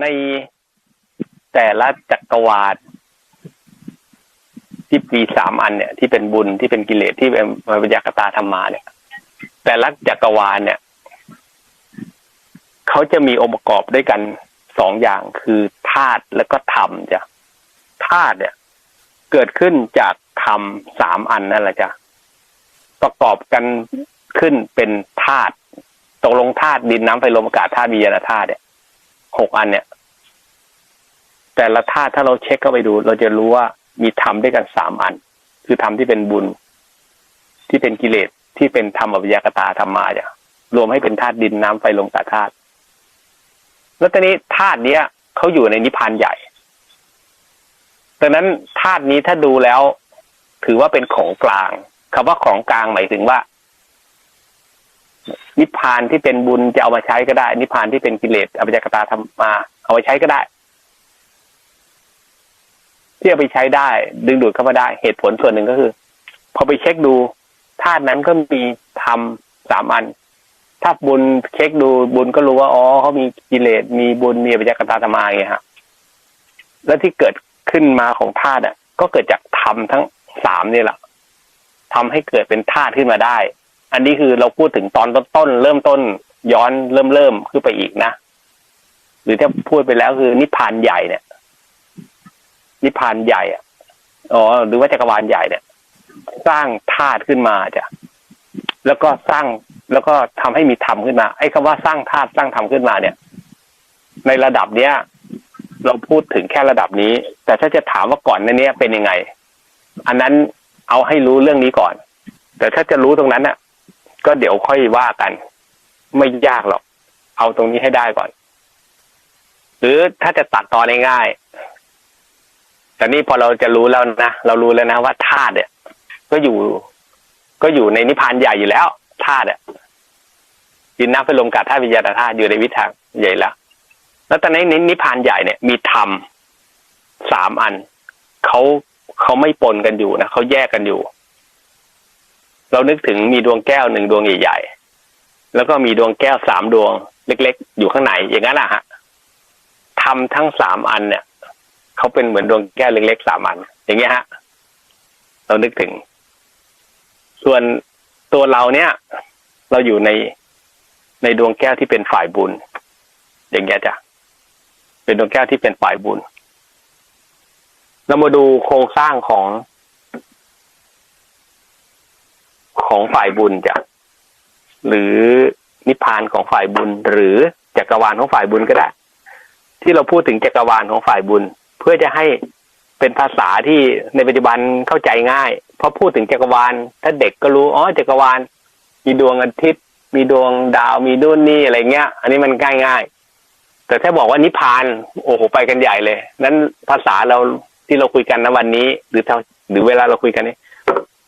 ในแต่ละจักรวาลที่มีสามอันเนี่ย ที่เป็นบุญที่เป็นกิเลสที่เป็นวิญญากตาธรรมาเนี่ย แต่ละจักรวาลเนี่ยเขาจะมีองค์ประกอบด้วยกันสองอย่างคือธาตุและก็ธรรมจ้ะธาตุเนี่ย เกิดขึ้นจากธรรมสามอันนั่นแหละจ้ะประกอบกันขึ้นเป็นธาตุตกลงธาตุดินน้ำไฟลมอากาศธาตุวิญญาณธาตุเนี่ย หกอันเนี่ย แต่ละธาตุถ้าเราเช็คเข้าไปดู เราจะรู้ว่ามีธรรมด้วยกันสามอัน คือธรรมที่เป็นบุญ ที่เป็นกิเลสที่เป็นธรรมอวิยากตาธรรมาจ้ะรวมให้เป็นธาตุดินน้ำไฟลมอากาธาตุแล้วตอนนี้ธาตุเนี้ยเขาอยู่ในนิพพานใหญ่ดังนั้นธาตุนี้ถ้าดูแล้ว ถือว่าเป็นของกลางคำว่าของกลางหมายถึงว่า นิพพานที่เป็นบุญจะเอามาใช้ก็ได้ นิพพานที่เป็นกิเลสอภิจากตาทำมา เอาไปใช้ก็ได้ ที่เอาไปใช้ได้ ดึงดูดเข้ามาได้ เหตุผลส่วนหนึ่งก็คือ พอไปเช็คดูธาตุนั้นก็มีทำสามอัน ถ้าบุญเช็คดูบุญก็รู้ว่าอ๋อเขามีกิเลสมีบุญมีอภิจากตาธรรมาไงฮะแล้วที่เกิดขึ้นมาของธาตุอะ ก็เกิดจากธรรมทั้งสามนี่แหละทำให้เกิดเป็นธาตุขึ้นมาได้ อันนี้คือเราพูดถึงตอนต้นๆเริ่มต้น ย้อนเริ่มเริ่มขึ้นไปอีกนะหรือถ้าพูดไปแล้วคือนิพพานใหญ่เนี่ย นิพพานใหญ่อ๋อหรือว่าจักรวาลใหญ่เนี่ย สร้างธาตุขึ้นมาจ้ะแล้วก็สร้างแล้วก็ทำให้มีธรรมขึ้นมา ไอ้คำว่าสร้างธาตุสร้างธรรมขึ้นมาเนี่ย ในระดับเนี้ย เราพูดถึงแค่ระดับนี้ แต่ถ้าจะถามว่าก่อนในนี้เป็นยังไง อันนั้นเอาให้รู้เรื่องนี้ก่อน แต่ถ้าจะรู้ตรงนั้นน่ะ ก็เดี๋ยวค่อยว่ากัน ไม่ยากหรอก เอาตรงนี้ให้ได้ก่อน หรือถ้าจะตัดตอนง่ายๆแต่นี่พอเราจะรู้แล้วนะเรารู้แล้วนะว่าธาตุเนี่ย ก็อยู่ ก็อยู่ในนิพพานใหญ่อยู่แล้วธาตุอะดินน้ำไฟลมกาธาตุวิญญาณธาตุอยู่ในวิถางใหญ่แล้วแล้วตอนนี้นิพพานใหญ่เนี่ย มีธรรมสามอันเขาเขาไม่ปนกันอยู่นะเขาแยกกันอยู่ เรานึกถึงมีดวงแก้วหนึ่งดวงใหญ่ๆ แล้วก็มีดวงแก้วสามดวงเล็ก ๆ อยู่ข้างในอย่างนั้นแหละฮะทำทั้งสามอันเนี่ยเขาเป็นเหมือนดวงแก้วเล็กๆสามอัน อย่างเงี้ยฮะ เรานึกถึง ส่วนตัวเราเนี่ย เราอยู่ในในดวงแก้วที่เป็นฝ่ายบุญ อย่างเงี้ยจ้ะเป็นดวงแก้วที่เป็นฝ่ายบุญ เรามาดูโครงสร้างของ ของฝ่ายบุญจ้ะหรือนิพพานของฝ่ายบุญ หรือจักรวาลของฝ่ายบุญก็ได้ ที่เราพูดถึงจักรวาลของฝ่ายบุญ เพื่อจะให้เป็นภาษาที่ในปัจจุบันเข้าใจง่ายพอพูดถึงจักรวาล ถ้าเด็กก็รู้อ๋อจักรวาล มีดวงอาทิตย์ มีดวงดาวมีดุนนี่อะไรเงี้ย อันนี้มันง่ายง่ายแต่ถ้าบอกว่านิพพานโอ้โหไปกันใหญ่เลยนั้นภาษาเราที่เราคุยกันในวันนี้ หรือเท่าหรือเวลาเราคุยกันนี้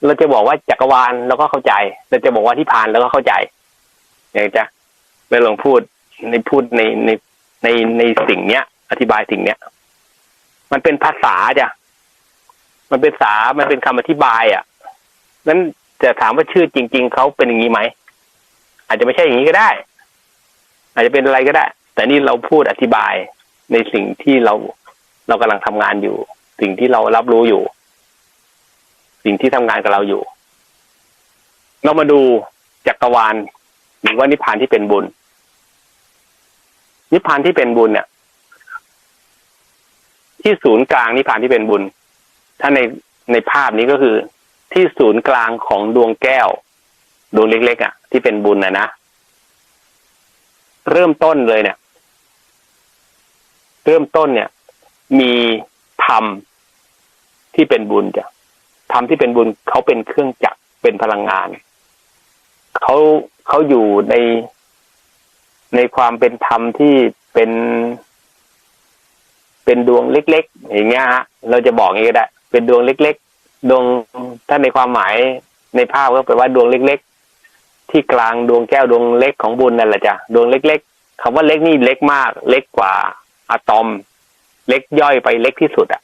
เราจะบอกว่าจักรวาลเราก็เข้าใจ เราจะบอกว่านิพพานเราก็เข้าใจ อย่างจะเวลาลองพูดในพูดในในในในสิ่งเนี้ย อธิบายสิ่งเนี้ย มันเป็นภาษาจ้ะมันเป็นภาษามันเป็นคำอธิบายอะนั้นจะถามว่าชื่อจริง ๆเขาเป็นอย่างนี้ไหมอาจจะไม่ใช่อย่างนี้ก็ได้ อาจจะเป็นอะไรก็ได้ แต่นี่เราพูดอธิบายในสิ่งที่เราเรากำลังทำงานอยู่ สิ่งที่เรารับรู้อยู่ สิ่งที่ทำงานกับเราอยู่ เรามาดูจักรวาลหรือว่านิพพานที่เป็นบุญ นิพพานที่เป็นบุญเนี่ย ที่ศูนย์กลางนิพพานที่เป็นบุญ ถ้าในในภาพนี้ก็คือ ที่ศูนย์กลางของดวงแก้ว ดวงเล็กๆอะ ที่เป็นบุญนะนะเริ่มต้นเลยเนี่ย เริ่มต้นเนี่ย มีธรรมที่เป็นบุญจ้ะ ธรรมที่เป็นบุญเขาเป็นเครื่องจักรเป็นพลังงานเขาเขาอยู่ในในความเป็นธรรมที่เป็นเป็นดวงเล็ก ๆ อย่างเงี้ยฮะเราจะบอกองี้ก็ได้ เป็นดวงเล็ก ๆ ดวงถ้าในความหมายในภาพก็แปลว่าดวงเล็ก ๆ ที่กลางดวงแก้วดวงเล็กของบุญนั่นแหละจ้ะดวงเล็ก ๆคำว่าเล็กนี่เล็กมาก เล็กกว่าอะตอม เล็กย่อยไปเล็กที่สุดอะ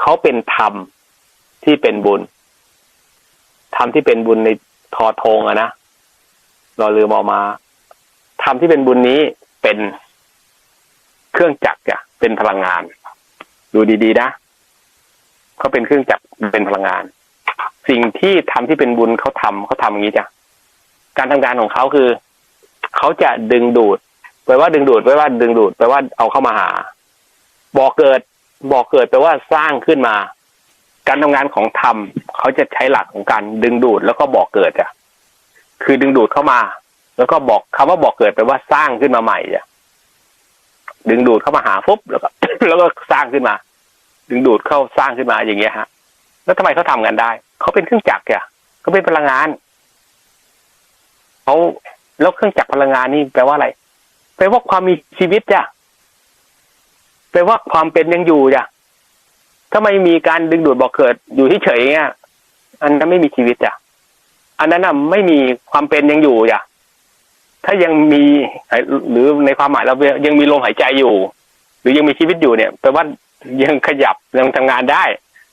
เขาเป็นธรรม ที่เป็นบุญธรรมที่เป็นบุญในทอทงอะนะเราลืมออกมาธรรมที่เป็นบุญนี้เป็นเครื่องจักรจ้ะเป็นพลังงาน ดูดีๆนะเขาเป็นเครื่องจักรเป็นพลังงาน สิ่งที่ทำที่เป็นบุญเขาทำเขาทำอย่างนี้จ้ะการทำงานของเขาคือเขาจะดึงดูดแปลว่าดึงดูดแปลว่าดึงดูดแปลว่าเอาเข้ามาหาบ่อเกิดบ่อเกิดแปลว่าสร้างขึ้นมา การทำงานของธรรมเขาจะใช้หลักของการดึงดูดแล้วก็บ่อเกิดจ้ะคือดึงดูดเข้ามา แล้วก็บอกคำว่าบ่อเกิดแปลว่าสร้างขึ้นมาใหม่จ้ะดึงดูดเข้ามาหาปุ๊บแล้วก็แล้วก็สร้างขึ้นมา ดึงดูดเข้าสร้างขึ้นมาอย่างเงี้ยฮะ แล้วทำไมเขาทำกันได้เขาเป็นเครื่องจักรอะเขาเป็นพลังงานเขาแล้วเครื่องจักรพลังงานนี่แปลว่าอะไรแปลว่าความมีชีวิตจ้ะแปลว่าความเป็นยังอยู่จ้ะ ถ้าไม่มีการดึงดูดบอกเกิดอยู่ที่เฉยเงี้ยอันนั้นไม่มีชีวิตจ้ะอันนั้นน่ะไม่มีความเป็นยังอยู่จ้ะถ้ายังมีหรือในความหมายเรายังมีลมหายใจอยู่ หรือยังมีชีวิตอยู่เนี่ยแปลว่ายังขยับยังทำงานได้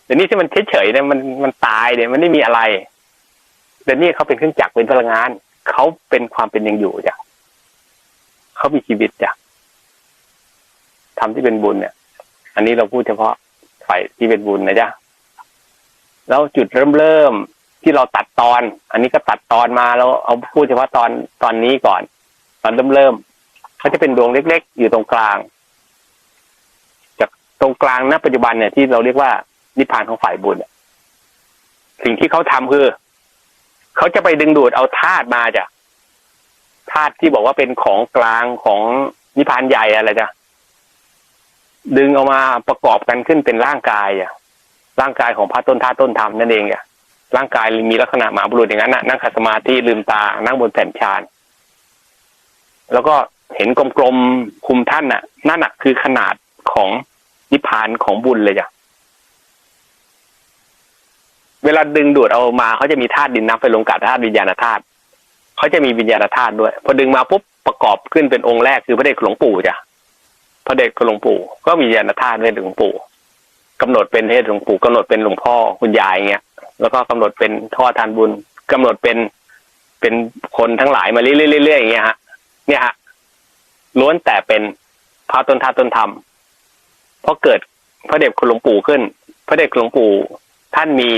แต่นี่ที่มันเฉยๆเนี่ยมันมันตายเนี่ยมันไม่มีอะไร แต่นี่เขาเป็นเครื่องจักรเป็นพลังงานเขาเป็นความเป็นยังอยู่จ้ะเขามีชีวิตจ้ะทำที่เป็นบุญเนี่ย อันนี้เราพูดเฉพาะ ฝ่ายที่เป็นบุญนะจ๊ะแล้วจุดเริ่มเริ่มที่เราตัดตอน อันนี้ก็ตัดตอนมาแล้วเอาพูดเฉพาะตอนตอนนี้ก่อน ตอนเริ่มเริ่มเขาจะเป็นดวงเล็ก ๆ อยู่ตรงกลาง จากตรงกลางณปัจจุบันเนี่ยที่เราเรียกว่านิพพานของฝ่ายบุญสิ่งที่เขาทำคือเขาจะไปดึงดูดเอาธาตุมาจ้ะธาตุที่บอกว่าเป็นของกลางของนิพพานใหญ่อะไรจ้ะ ดึงเอามาประกอบกันขึ้นเป็นร่างกายอะ ร่างกายของพระต้นธาต้นธรรมนั่นเองอะร่างกายมีลักษณะหมาบุรุษอย่างนั้นนะนั่งขัดสมาธิลืมตา นั่งบนแผ่นชานแล้วก็เห็นกลมๆคุมท่านน่ะนั่นน่ะคือขนาดของนิพพานของบุญเลยจ้ะเวลาดึงดูดเอามาเขาจะมีธาตุดินน้ำไฟลมกัดธาตุวิญญาณธาตุเขาจะมีวิญญาณธาตุด้วย พอดึงมาปุ๊บประกอบขึ้นเป็นองค์แรกคือพระเดชหลวงปู่จ้ะ ระเดชหลวงปู่ก็มีญาณธาตุเป็นหลวงปู่กำหนดเป็นเทศหลวงปู่กำหนดเป็นหลวงพ่อคุณยายเงี้ยแล้วก็กำหนดเป็นท่อทานบุญกำหนดเป็นเป็นคนทั้งหลายมาเรื่อยๆเรื่อยๆอย่างเงี้ยฮะเนี่ยฮะล้วนแต่เป็นพระต้นธาตุตนธรรมเพราะเกิดพระเดชคุณหลวงปู่ขึ้น พระเดชคุณหลวงปู่ท่านมี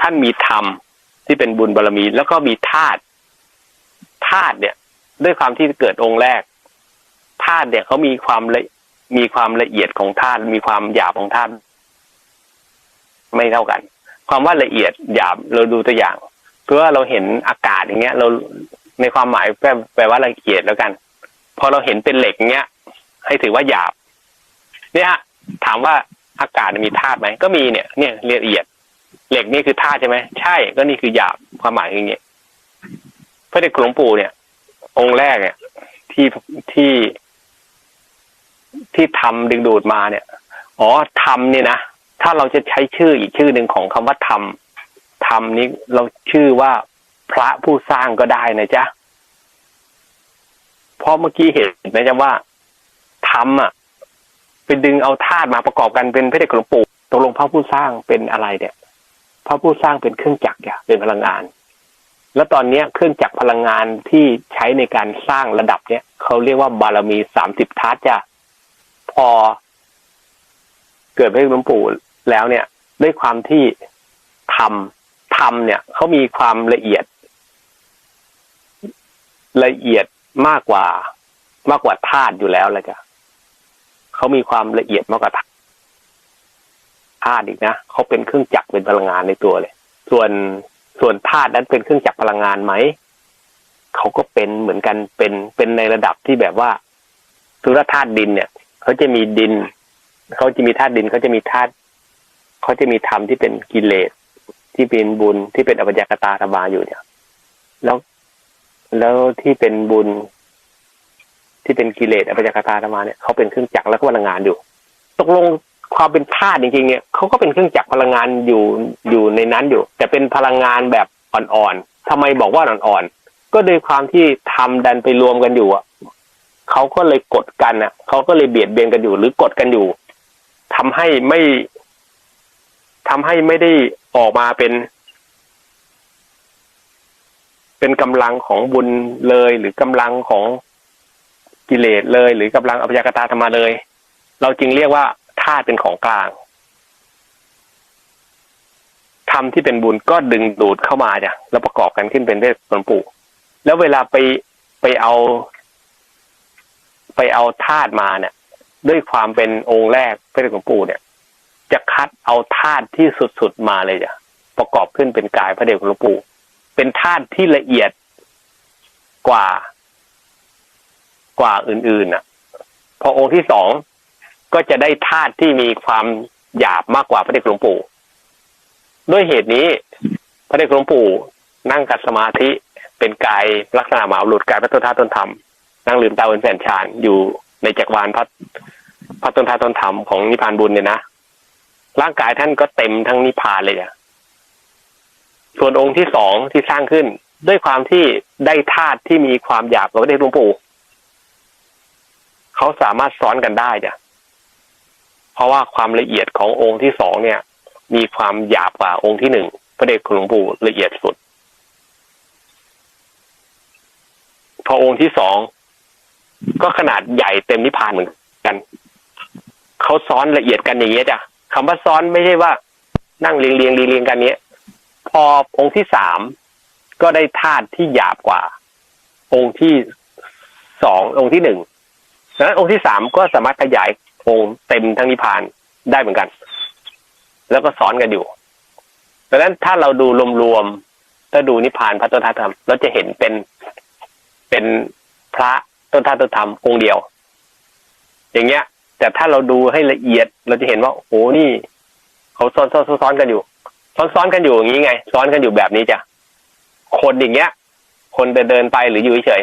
ท่านมีธรรมที่เป็นบุญบารมี แล้วก็มีธาตุธาตุเนี่ย ด้วยความที่เกิดองค์แรก ธาตุเนี่ยเขามีความละมีความละเอียดของธาตุมีความหยาบของธาตุไม่เท่ากัน ความว่าละเอียดหยาบเราดูตัวอย่างเพื่อเราเห็นอากาศอย่างเงี้ย เราในความหมายแปลแปลว่าละเอียดแล้วกัน พอเราเห็นเป็นเหล็กเงี้ย ให้ถือว่าหยาบ เนี่ย ถามว่าอากาศมีธาตุไหมก็มีเนี่ย เนี่ยละเอียด เหล็กนี่คือธาตุใช่ไหมใช่ก็นี่คือหยาบความหมายอย่างเงี้ยพระเดชหลวงปู่เนี่ย องค์แรกเนี่ยที่ที่ ที่ทำดึงดูดมาเนี่ย อ๋อทำเนี่ยนะ ถ้าเราจะใช้ชื่ออีกชื่อหนึ่งของคำว่าทำทำนี้เราชื่อว่าพระผู้สร้างก็ได้นะจ๊ะเพราะเมื่อกี้เห็นนะจ๊ะว่าทำอะไปดึงเอาธาตุมาประกอบกันเป็นพระเดชหลวงปู่ตกลงพระผู้สร้างเป็นอะไรเนี่ยพระผู้สร้างเป็นเครื่องจักรอย่าเป็นพลังงาน แล้วตอนเนี้ยเครื่องจักรพลังงานที่ใช้ในการสร้างระดับเนี้ยเขาเรียกว่าบารมีสามสิบทัศจ้ะ พอ เกิดพระหลวงปู่แล้วเนี่ย ด้วยความที่ทำทำเนี่ยเขามีความละเอียด ละเอียดมากกว่ามากกว่าธาตุอยู่แล้วเลยจ้ะเขามีความละเอียดมากกว่าธาตุอีกนะเขาเป็นเครื่องจักรเป็นพลังงานในตัวเลย ส่วนส่วนธาตุนั้นเป็นเครื่องจักรพลังงานไหมเขาก็เป็นเหมือนกันเป็นเป็นในระดับที่แบบว่าสุรธาตุดินเนี่ย เขาจะมีดิน เขาจะมีธาตุดินเขาจะมีธาตุเขาจะมีธรรมที่เป็นกิเลสที่เป็นบุญที่เป็นอภิญญากตาธรรมาอยู่เนี่ย แล้วแล้วที่เป็นบุญ ที่เป็นกิเลสอภิญญากตาธรรมาเนี่ยเขาเป็นเครื่องจักรแล้วก็พลังงานอยู่ ตกลงความเป็นธาตุจริงๆเนี่ยเขาก็เป็นเครื่องจักรพลังงานอยู่อยู่ในนั้นอยู่ แต่เป็นพลังงานแบบอ่อนๆทำไมบอกว่าอ่อนๆก็โดยความที่ทำดันไปรวมกันอยู่อะ เขาก็เลยกดกันอะเขาก็เลยเบียดเบียนกันอยู่ หรือกดกันอยู่ทำให้ไม่ทำให้ไม่ได้ออกมาเป็น เป็นกำลังของบุญเลย หรือกำลังของกิเลสเลย หรือกำลังอภิยากตาธรรมาเลย เราจึงเรียกว่าธาตุเป็นของกลางธรรมที่เป็นบุญก็ดึงดูดเข้ามาจ้ะแล้วประกอบกันขึ้นเป็นเพศหลปู่แล้วเวลาไปไปเอา ไปเอาธาตุมาเนี่ย ด้วยความเป็นองค์แรกพระเดชหลวงปู่เนี่ย จะคัดเอาธาตุที่สุดๆมาเลยจ้ะประกอบขึ้นเป็นกายพระเดชหลวงปู่ เป็นธาตุที่ละเอียดกว่ากว่าอื่นๆน่ะ พอองค์ที่สองก็จะได้ธาตุที่มีความหยาบมากกว่าพระเดชหลวงปู่ด้วยเหตุนี้ พระเดชหลวงปู่นั่งกัดสมาธิเป็นกายลักษณะหมาหลุดกายพระต้นธาตุต้นธรรม นั่งลืมตาบนแผ่นชานอยู่ในจักรวาลพระพระตนธาตุต้นธรรมของนิพพานบุญเนี่ยนะร่างกายท่านก็เต็มทั้งนิพพานเลยอะส่วนองค์ที่สองที่สร้างขึ้น ด้วยความที่ได้ธาตุที่มีความหยาบกว่าพระเดชหลวงปู่เขาสามารถซ้อนกันได้จ้ะเพราะว่าความละเอียดขององค์ที่สองเนี่ย มีความหยาบกว่าองค์ที่หนึ่งพระเดชคุณหลวงปู่ละเอียดสุด พอองค์ที่สอง ก็ขนาดใหญ่เต็มนิพพานเหมือนกันเขาซ้อนละเอียดกันอย่างเงี้ยจ้ะคำว่าซ้อนไม่ใช่ว่า นั่งเรียงเรียงเรียงเรียงกันเนี้ย พอองค์ที่สามก็ได้ธาตุที่หยาบกว่า องค์ที่สององค์ที่หนึ่งดังนั้นองค์ที่สามก็สามารถขยายองค์เต็มทั้งนิพพานได้เหมือนกัน แล้วก็สอนกันอยู่ดังนั้นถ้าเราดูรวมๆถ้าดูนิพพานพระต้นธาตุธรรมเราจะเห็นเป็นเป็นพระ ต้นธาตุต้นธรรมองค์เดียว อย่างเงี้ย แต่ถ้าเราดูให้ละเอียดเราจะเห็นว่าโอ้นี่ เขาซ้อนซ้อนซ้อนกันอยู่ ซ้อนซ้อนกันอยู่อย่างนี้ไง ซ้อนกันอยู่แบบนี้จ้ะคนอย่างเงี้ย คนเดินเดินไปหรืออยู่เฉย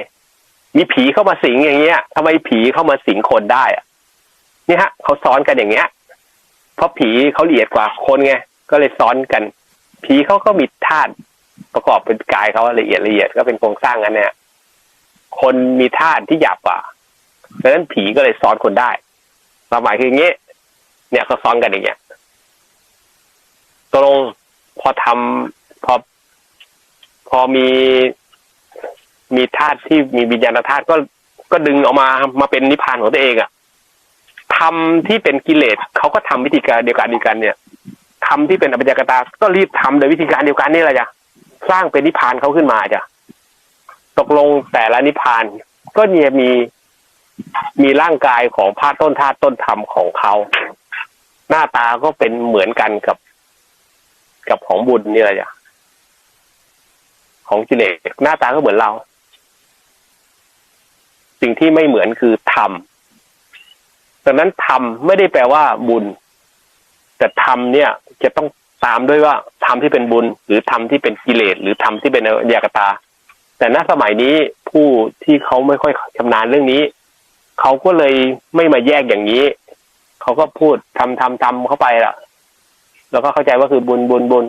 มีผีเข้ามาสิงอย่างเงี้ยทำไมผีเข้ามาสิงคนได้อะนี่ฮะเขาซ้อนกันอย่างเงี้ย เพราะผีเขาละเอียดกว่าคนไงก็เลยซ้อนกัน ผีเขาก็มีธาตุประกอบเป็นกายเขาละเอียดละเอียดก็เป็นโครงสร้างกันเนี่ย คนมีธาตุที่หยาบกว่าดังนั้นผีก็เลยซ้อนคนได้ความหมายคืออย่างนี้เนี่ยเขาซ้อนกันอย่างเงี้ยตกลงพอทำพอ พอมีมีธาตุที่มีวิญญาณธาตุก็ก็ดึงออกมามาเป็นนิพพานของตัวเองอะทำที่เป็นกิเลสเขาก็ทำวิธีการเดียวกันเดียวกัน เนี่ยทำที่เป็นอภิญญากตา ก็รีบทำโดยวิธีการเดียวกันนี่แหละจ้ะสร้างเป็นนิพพานเขาขึ้นมาจ้ะ ตกลงแต่ละนิพพานก็เนี่ยมีมีร่างกายของพระต้นธาตุต้นธรรมของเขา หน้าตาก็เป็นเหมือนกันกับ กับของบุญนี่แหละจ้ะของกิเลสหน้าตาก็เหมือนเรา สิ่งที่ไม่เหมือนคือธรรมดังนั้นธรรมไม่ได้แปลว่าบุญ แต่ธรรมเนี่ย จะต้องตามด้วยว่าธรรมที่เป็นบุญ หรือธรรมที่เป็นกิเลสหรือธรรมที่เป็นอยากตา แต่ณสมัยนี้ผู้ที่เขาไม่ค่อยชำนาญเรื่องนี้ เขาก็เลยไม่มาแยกอย่างนี้ เขาก็พูดทำทำทำเข้าไปละแล้วก็เข้าใจว่าคือบุญบุญบุญ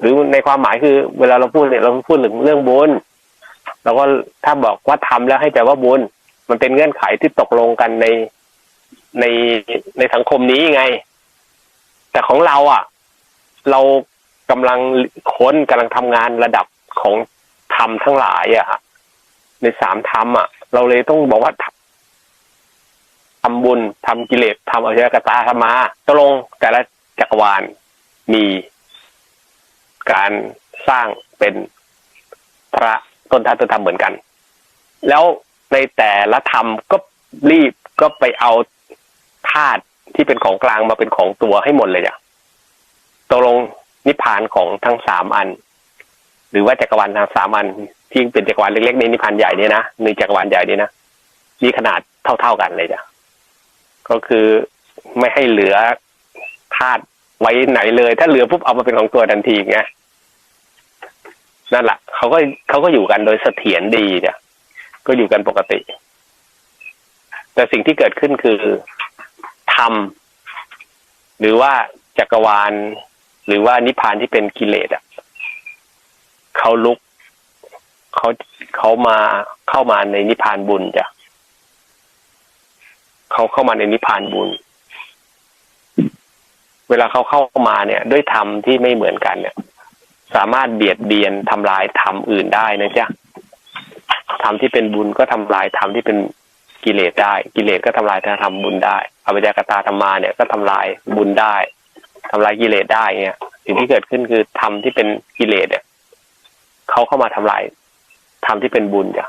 หรือในความหมายคือ เวลาเราพูดเนี่ยเราพูดถึงเรื่องบุญเราก็ถ้าบอกว่าทำแล้วให้แปลว่าบุญมันเป็นเงื่อนไขที่ตกลงกันในในในสังคมนี้ไง แต่ของเราอะ เรากำลังค้นกำลังทำงานระดับของ ธรรมทั้งหลายอะในสามธรรมอะเราเลยต้องบอกว่าทำบุญทำกิเลสทำอริยกตาธรรมาตกลงแต่ละจักรวาลมีการสร้างเป็นพระต้นทัตธรรมเหมือนกัน แล้วในแต่ละธรรมก็รีบก็ไปเอาธาตุที่เป็นของกลางมาเป็นของตัวให้หมดเลยจ้ะตกลงนิพพานของทั้งสามอัน หรือว่าจักรวาลสามันที่เป็นจักรวาลเล็กๆในนิพพานใหญ่เนี่ยนะในจักรวาลใหญ่นี่นะมีขนาดเท่า ๆกันเลยจ้ะก็คือไม่ให้เหลือธาตุไว้ไหนเลย ถ้าเหลือปุ๊บเอามาเป็นของตัวทันทีไงนั่นแหละเขาก็เขาก็อยู่กันโดยเสถียรดีจ้ะก็อยู่กันปกติ แต่สิ่งที่เกิดขึ้นคือธรรมหรือว่าจักรวาล หรือว่านิพพานที่เป็นกิเลสอะ เขาลุกเขาเขามาเข้ามาในนิพพานบุญจ้ะเขาเข้ามาในนิพพานบุญ เวลาเขาเข้ามาเนี่ย ด้วยธรรมที่ไม่เหมือนกันเนี่ย สามารถเบียดเบียนทำลายธรรมอื่นได้นะจ๊ะธรรมที่เป็นบุญก็ทำลายธรรมที่เป็นกิเลสได้ กิเลสก็ทำลายธรรมบุญได้อวิจกตาธรรมาเนี่ยก็ทำลายบุญได้ทำลายกิเลสได้เนี่ยสิ่งที่เกิดขึ้นคือธรรมที่เป็นกิเลสเนี่ย เขาเข้ามาทำลายธรรมที่เป็นบุญจ้ะ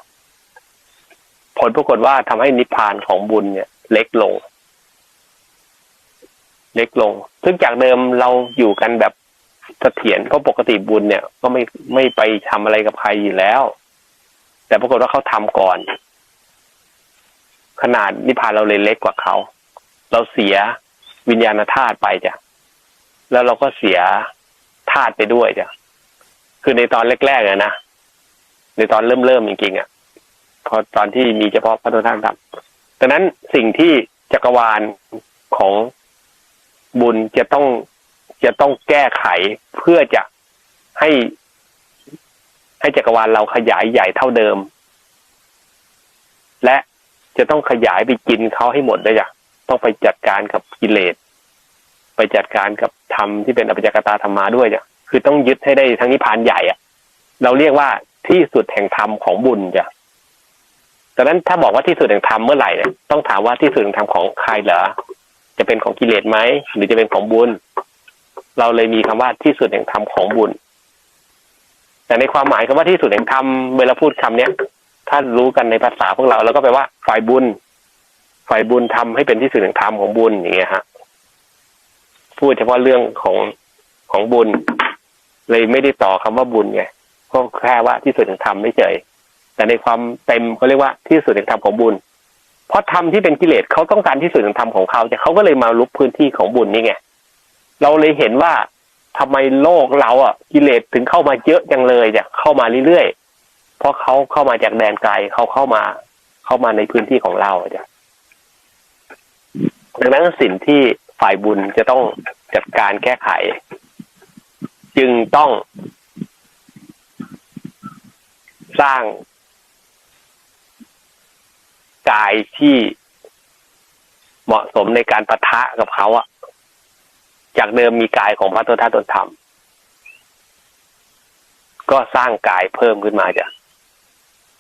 ผลปรากฏว่าทำให้นิพพานของบุญเนี่ย เล็กลง เล็กลง ซึ่งจากเดิมเราอยู่กันแบบเสถียรเพราะปกติบุญเนี่ย ก็ไม่ไม่ไปทำอะไรกับใครอยู่แล้ว แต่ปรากฏว่าเขาทำก่อน ขนาดนิพพานเราเลยเล็กกว่าเขา เราเสียวิญญาณธาตุไปจ้ะแล้วเราก็เสียธาตุไปด้วยจ้ะ คือในตอนแรกๆอะนะในตอนเริ่มเริ่มๆจริงๆอะพอตอนที่มีเฉพาะพระพุทธธรรมดังนั้นสิ่งที่จักรวาลของบุญจะต้องจะต้องแก้ไขเพื่อจะให้ ให้จักรวาลเราขยายใหญ่เท่าเดิม และจะต้องขยายไปกินเขาให้หมดเลยจ้ะต้องไปจัดการกับกิเลส ไปจัดการกับธรรมที่เป็นอภิจักตาธรรมาด้วยจ้ะ คือต้องยึดให้ได้ทั้งนิพพานใหญ่อะเราเรียกว่าที่สุดแห่งธรรมของบุญจ้ะดังนั้นถ้าบอกว่าที่สุดแห่งธรรมเมื่อไหร่เนี่ยต้องถามว่าที่สุดแห่งธรรมของใครเหรอจะเป็นของกิเลสไหมหรือจะเป็นของบุญ เราเลยมีคำว่าที่สุดแห่งธรรมของบุญ แต่ในความหมายคำว่าที่สุดแห่งธรรมเวลาพูดคำเนี้ยถ้ารู้กันในภาษาพวกเราแล้วก็แปลว่าฝ่ายบุญ ฝ่ายบุญทำให้เป็นที่สุดแห่งธรรมของบุญอย่างเงี้ยฮะพูดเฉพาะเรื่องของของบุญ เลยไม่ได้ต่อคำว่าบุญไงก็แค่ว่าที่สุดแห่งธรรมไม่เฉยแต่ในความเต็มเขาเรียกว่าที่สุดแห่งธรรมของบุญ เพราะธรรมที่เป็นกิเลสเขาต้องการที่สุดแห่งธรรมของเขาแต่เขาก็เลยมาลุกพื้นที่ของบุญนี่ไงเราเลยเห็นว่าทำไมโลกเราอะกิเลสถึงเข้ามาเยอะจังเลยจะเข้ามาเรื่อยๆเพราะเขาเข้ามาจากแดนไกลเขาเข้ามา เข้ามาในพื้นที่ของเราจ้ะดังนั้นสิ่งที่ฝ่ายบุญจะต้องจัดการแก้ไข จึงต้องสร้างกายที่เหมาะสมในการประทะกับเขาอะจากเดิมมีกายของพระตัวท่าตนธรรม ก็สร้างกายเพิ่มขึ้นมาจ้ะ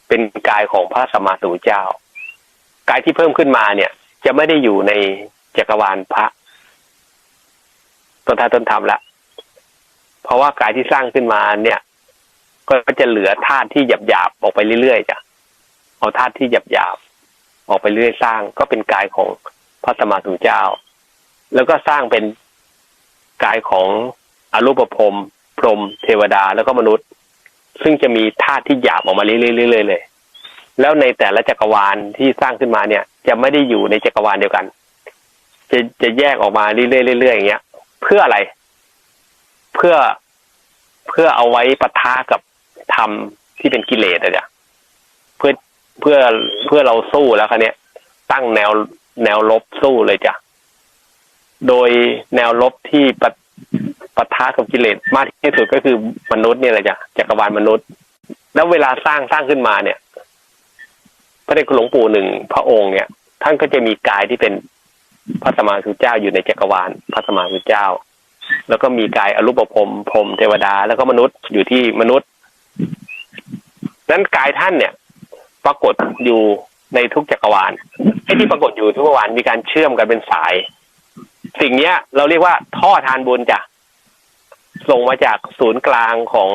เป็นกายของพระสมมาสัมพุทธเจ้า กายที่เพิ่มขึ้นมาเนี่ย จะไม่ได้อยู่ในจักรวาลพระต้นท่าต้นธรรมละ เพราะว่ากายที่สร้างขึ้นมาเนี่ย ก็จะเหลือธาตุที่หยาบหยาบๆออกไปเรื่อยๆจ้ะเอาธาตุที่หยาบหยาบๆออกไปเรื่อยสร้างก็เป็นกายของพระสมมาสุเจ้า แล้วก็สร้างเป็นกายของอรูปภพพรหมเทวดาแล้วก็มนุษย์ ซึ่งจะมีธาตุที่หยาบออกมาเรื่อยๆเลย แล้วในแต่ละจักรวาลที่สร้างขึ้นมาเนี่ย จะไม่ได้อยู่ในจักรวาลเดียวกัน จะจะแยกออกมาเรื่อยๆเรื่อยๆอย่างเงี้ย เพื่ออะไร เพื่อเพื่อเอาไว้ปะทะกับธรรมที่เป็นกิเลสอะจ้ะเพื่อเพื่อเพื่อเราสู้แล้วคันนี้ยตั้งแนวแนวลบสู้เลยจ้ะโดยแนวลบที่ปะปะทะกับกิเลสมากที่สุดก็คือมนุษย์เนี่ยแหละจ้ะจักรวาลมนุษย์ แล้วเวลาสร้างสร้างขึ้นมาเนี่ย พระเดชคุณหลวงปู่หนึ่งพระองค์เนี่ย ท่านก็จะมีกายที่เป็นพระสมมาสุเจ้าอยู่ในจักรวาลพระสมมาสุเจ้า แล้วก็มีกายอรูปภพพรมเทวดา แล้วก็มนุษย์อยู่ที่มนุษย์นั้นกายท่านเนี่ย ปรากฏอยู่ในทุกจักรวาลไอ้ที่ปรากฏอยู่ทุกจักรวาลมีการเชื่อมกันเป็นสาย สิ่งเนี้ย เราเรียกว่าท่อทานบุญจ้ะส่งมาจากศูนย์กลางของ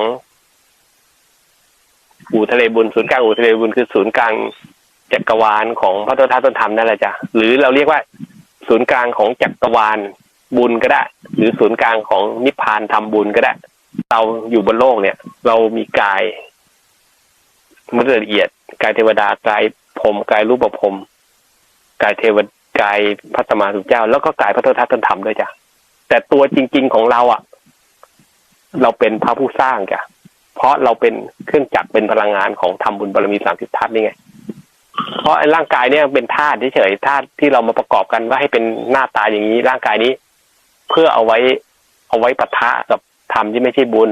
อู่ทะเลบุญศูนย์กลางอู่ทะเลบุญคือศูนย์กลางจักรวาลของพระตัวท้าต้นธรรมนั่นแหละจ้ะหรือเราเรียกว่า ศูนย์กลางของจักรวาล บุญก็ได้ หรือศูนย์กลางของนิพพานทำบุญก็ได้ เราอยู่บนโลกเนี่ย เรามีกายมันละเอียดกายเทวดากายพรมกายรูปภพกายเทวดากายพระสมมาสุเจ้า แล้วก็กายพระโททัตตนธรรมด้วยจ้ะแต่ตัวจริง ๆของเราอะ เราเป็นพระผู้สร้างจ้ะเพราะเราเป็นเครื่องจักรเป็นพลังงานของทำบุญบารมีสามสิบทัศน์นี่ไงเพราะไอ้ร่างกายเนี่ยเป็นธาตุเฉยๆธาตุที่เรามาประกอบกันว่าให้เป็นหน้าตาอย่างนี้ร่างกายนี้ เพื่อเอาไว้ เอาไว้ปะทะกับธรรมที่ไม่ใช่บุญ